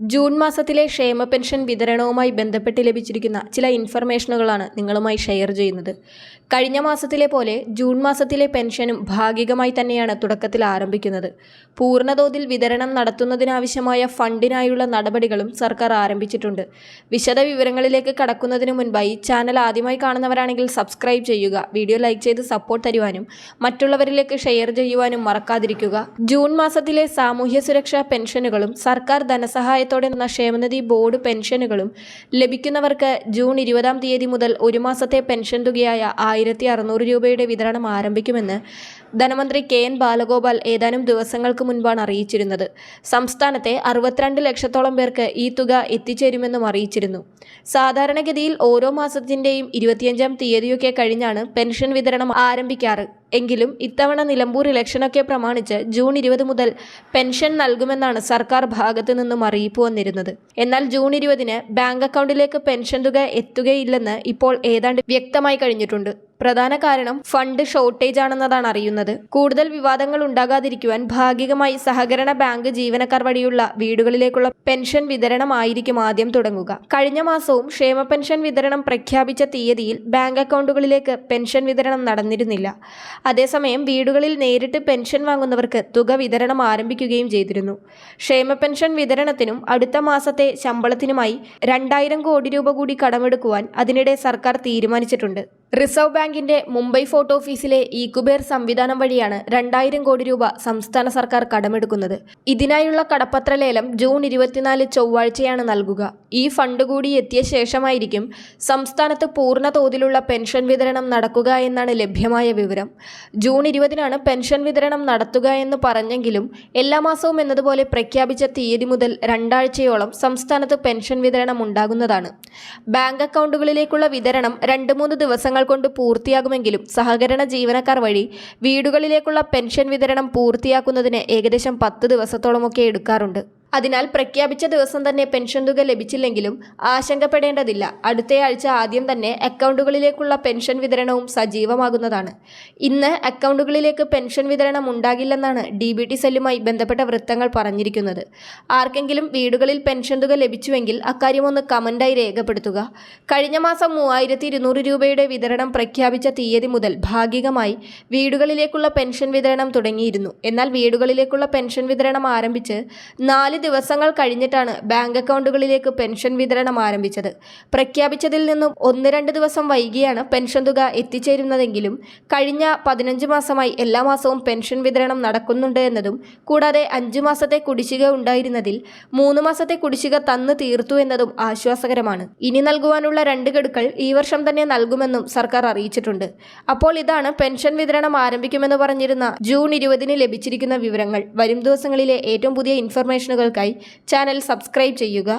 June മാസത്തിലെ ക്ഷേമ pension വിതരണവുമായി ബന്ധപ്പെട്ട് ലഭിച്ചിരിക്കുന്ന ചില ഇൻഫർമേഷനുകളാണ് നിങ്ങളുമായി ഷെയർ ചെയ്യുന്നത്. കഴിഞ്ഞ മാസത്തിലെ പോലെ ജൂൺ മാസത്തിലെ പെൻഷനും ഭാഗികമായി തന്നെയാണ് തുടക്കത്തിൽ ആരംഭിക്കുന്നത്. പൂർണതോതിൽ വിതരണം നടത്തുന്നതിനാവശ്യമായ ഫണ്ടിനായുള്ള നടപടികളും സർക്കാർ ആരംഭിച്ചിട്ടുണ്ട്. വിശദ വിവരങ്ങളിലേക്ക് കടക്കുന്നതിന് മുൻപായി ചാനൽ ആദ്യമായി കാണുന്നവരാണെങ്കിൽ സബ്സ്ക്രൈബ് ചെയ്യുക വീഡിയോ ലൈക്ക് ചെയ്ത് സപ്പോർട്ട് തരുവാനും മറ്റുള്ളവരിലേക്ക് ഷെയർ ചെയ്യുവാനും മറക്കാതിരിക്കുക. ജൂൺ മാസത്തിലെ സാമൂഹ്യ സുരക്ഷാ പെൻഷനുകളും സർക്കാർ ധനസഹായത്തോടെ നിന്ന ക്ഷേമനിധി ബോർഡ് പെൻഷനുകളും ലഭിക്കുന്നവർക്ക് ജൂൺ ഇരുപതാം തീയതി മുതൽ ഒരു മാസത്തെ പെൻഷൻ തുകയായ ആയിരത്തി അറുന്നൂറ് രൂപയുടെ വിതരണം ആരംഭിക്കുമെന്ന് ധനമന്ത്രി കെ എൻ ബാലഗോപാൽ ഏതാനും ദിവസങ്ങൾക്ക് മുൻപാണ് അറിയിച്ചിരുന്നത്. സംസ്ഥാനത്തെ അറുപത്തിരണ്ട് ലക്ഷത്തോളം പേർക്ക് ഈ തുക എത്തിച്ചേരുമെന്നും അറിയിച്ചിരുന്നു. സാധാരണഗതിയിൽ ഓരോ മാസത്തിന്റെയും ഇരുപത്തിയഞ്ചാം തീയതിയൊക്കെ കഴിഞ്ഞാണ് പെൻഷൻ വിതരണം ആരംഭിക്കാറ്. എങ്കിലും ഇത്തവണ നിലമ്പൂർ ഇലക്ഷനൊക്കെ പ്രമാണിച്ച് ജൂൺ ഇരുപത് മുതൽ പെൻഷൻ നൽകുമെന്നാണ് സർക്കാർ ഭാഗത്തു നിന്നും അറിയിപ്പ്. വന്നിരുന്നത് എന്നാൽ ജൂൺ ഇരുപതിന് ബാങ്ക് അക്കൗണ്ടിലേക്ക് പെൻഷൻ തുക എത്തുകയില്ലെന്ന് ഇപ്പോൾ ഏതാണ്ട് വ്യക്തമായി കഴിഞ്ഞിട്ടുണ്ട്. പ്രധാന കാരണം ഫണ്ട് ഷോർട്ടേജ് ആണെന്നതാണ് അറിയുന്നത്. കൂടുതൽ വിവാദങ്ങൾ ഉണ്ടാകാതിരിക്കുവാൻ ഭാഗികമായി സഹകരണ ബാങ്ക് ജീവനക്കാർ വഴിയുള്ള വീടുകളിലേക്കുള്ള പെൻഷൻ വിതരണമായിരിക്കും ആദ്യം തുടങ്ങുക. കഴിഞ്ഞ മാസവും ക്ഷേമ പെൻഷൻ വിതരണം പ്രഖ്യാപിച്ച തീയതിയിൽ ബാങ്ക് അക്കൗണ്ടുകളിലേക്ക് പെൻഷൻ വിതരണം നടന്നിരുന്നില്ല. അതേസമയം വീടുകളിൽ നേരിട്ട് പെൻഷൻ വാങ്ങുന്നവർക്ക് തുക വിതരണം ആരംഭിക്കുകയും ചെയ്തിരുന്നു. ക്ഷേമ പെൻഷൻ വിതരണത്തിനും അടുത്ത മാസത്തെ ശമ്പളത്തിനുമായി രണ്ടായിരം കോടി രൂപ കൂടി കടമെടുക്കുവാൻ അതിനിടെ സർക്കാർ തീരുമാനിച്ചിട്ടുണ്ട്. റിസർവ് ബാങ്കിന്റെ മുംബൈ ഫോർട്ട് ഓഫീസിലെ ഈക്കുബേർ സംവിധാനം വഴിയാണ് രണ്ടായിരം കോടി രൂപ സംസ്ഥാന സർക്കാർ കടമെടുക്കുന്നത്. ഇതിനായുള്ള കടപ്പത്ര ലേലം ജൂൺ ഇരുപത്തിനാല് ചൊവ്വാഴ്ചയാണ് നൽകുക. ഈ ഫണ്ട് കൂടി എത്തിയ ശേഷമായിരിക്കും സംസ്ഥാനത്ത് പൂർണ തോതിലുള്ള പെൻഷൻ വിതരണം നടക്കുക എന്നാണ് ലഭ്യമായ വിവരം. ജൂൺ ഇരുപതിനാണ് പെൻഷൻ വിതരണം നടത്തുക എന്ന് പറഞ്ഞെങ്കിലും എല്ലാ മാസവും എന്നതുപോലെ പ്രഖ്യാപിച്ച തീയതി മുതൽ രണ്ടാഴ്ചയോളം സംസ്ഥാനത്ത് പെൻഷൻ വിതരണം ഉണ്ടാകുന്നതാണ്. ബാങ്ക് അക്കൗണ്ടുകളിലേക്കുള്ള വിതരണം രണ്ട് മൂന്ന് ദിവസങ്ങൾ കൊണ്ട് പൂർത്തിയാകുമെങ്കിലും സഹകരണ ജീവനക്കാർ വഴി വീടുകളിലേക്കുള്ള പെൻഷൻ വിതരണം പൂർത്തിയാക്കുന്നതിന് ഏകദേശം പത്ത് ദിവസത്തോളമൊക്കെ എടുക്കാറുണ്ട്. അതിനാൽ പ്രഖ്യാപിച്ച ദിവസം തന്നെ പെൻഷൻ തുക ലഭിച്ചില്ലെങ്കിലും ആശങ്കപ്പെടേണ്ടതില്ല. അടുത്തയാഴ്ച ആദ്യം തന്നെ അക്കൗണ്ടുകളിലേക്കുള്ള പെൻഷൻ വിതരണവും സജീവമാകുന്നതാണ്. ഇന്ന് അക്കൗണ്ടുകളിലേക്ക് പെൻഷൻ വിതരണം ഉണ്ടാകില്ലെന്നാണ് ഡി ബി ടി സെല്ലുമായി ബന്ധപ്പെട്ട വൃത്തങ്ങൾ പറഞ്ഞിരിക്കുന്നത്. ആർക്കെങ്കിലും വീടുകളിൽ പെൻഷൻ തുക ലഭിച്ചുവെങ്കിൽ അക്കാര്യമൊന്ന് കമന്റായി രേഖപ്പെടുത്തുക. കഴിഞ്ഞ മാസം മൂവായിരത്തി ഇരുന്നൂറ് രൂപയുടെ വിതരണം പ്രഖ്യാപിച്ച തീയതി മുതൽ ഭാഗികമായി വീടുകളിലേക്കുള്ള പെൻഷൻ വിതരണം തുടങ്ങിയിരുന്നു. എന്നാൽ വീടുകളിലേക്കുള്ള പെൻഷൻ വിതരണം ആരംഭിച്ച് നാല് ദിവസങ്ങൾ കഴിഞ്ഞിട്ടാണ് ബാങ്ക് അക്കൗണ്ടുകളിലേക്ക് പെൻഷൻ വിതരണം ആരംഭിച്ചത്. പ്രഖ്യാപിച്ചതിൽ നിന്നും ഒന്ന് രണ്ട് ദിവസം വൈകിയാണ് പെൻഷൻ തുക എത്തിച്ചേരുന്നതെങ്കിലും കഴിഞ്ഞ പതിനഞ്ച് മാസമായി എല്ലാ മാസവും പെൻഷൻ വിതരണം നടക്കുന്നുണ്ട് എന്നതും കൂടാതെ അഞ്ചു മാസത്തെ കുടിശ്ശിക ഉണ്ടായിരുന്നതിൽ മൂന്ന് മാസത്തെ കുടിശ്ശിക തന്നു തീർത്തു എന്നതും ആശ്വാസകരമാണ്. ഇനി നൽകുവാനുള്ള രണ്ട് ഗഡുക്കൾ ഈ വർഷം തന്നെ നൽകുമെന്നും സർക്കാർ അറിയിച്ചിട്ടുണ്ട്. അപ്പോൾ ഇതാണ് പെൻഷൻ വിതരണം ആരംഭിക്കുമെന്ന് പറഞ്ഞിരുന്ന ജൂൺ ഇരുപതിന് ലഭിച്ചിരിക്കുന്ന വിവരങ്ങൾ. വരും ദിവസങ്ങളിലെ ഏറ്റവും പുതിയ ഇൻഫർമേഷനുകൾക്കായി ചാനൽ സബ്സ്ക്രൈബ് ചെയ്യുക.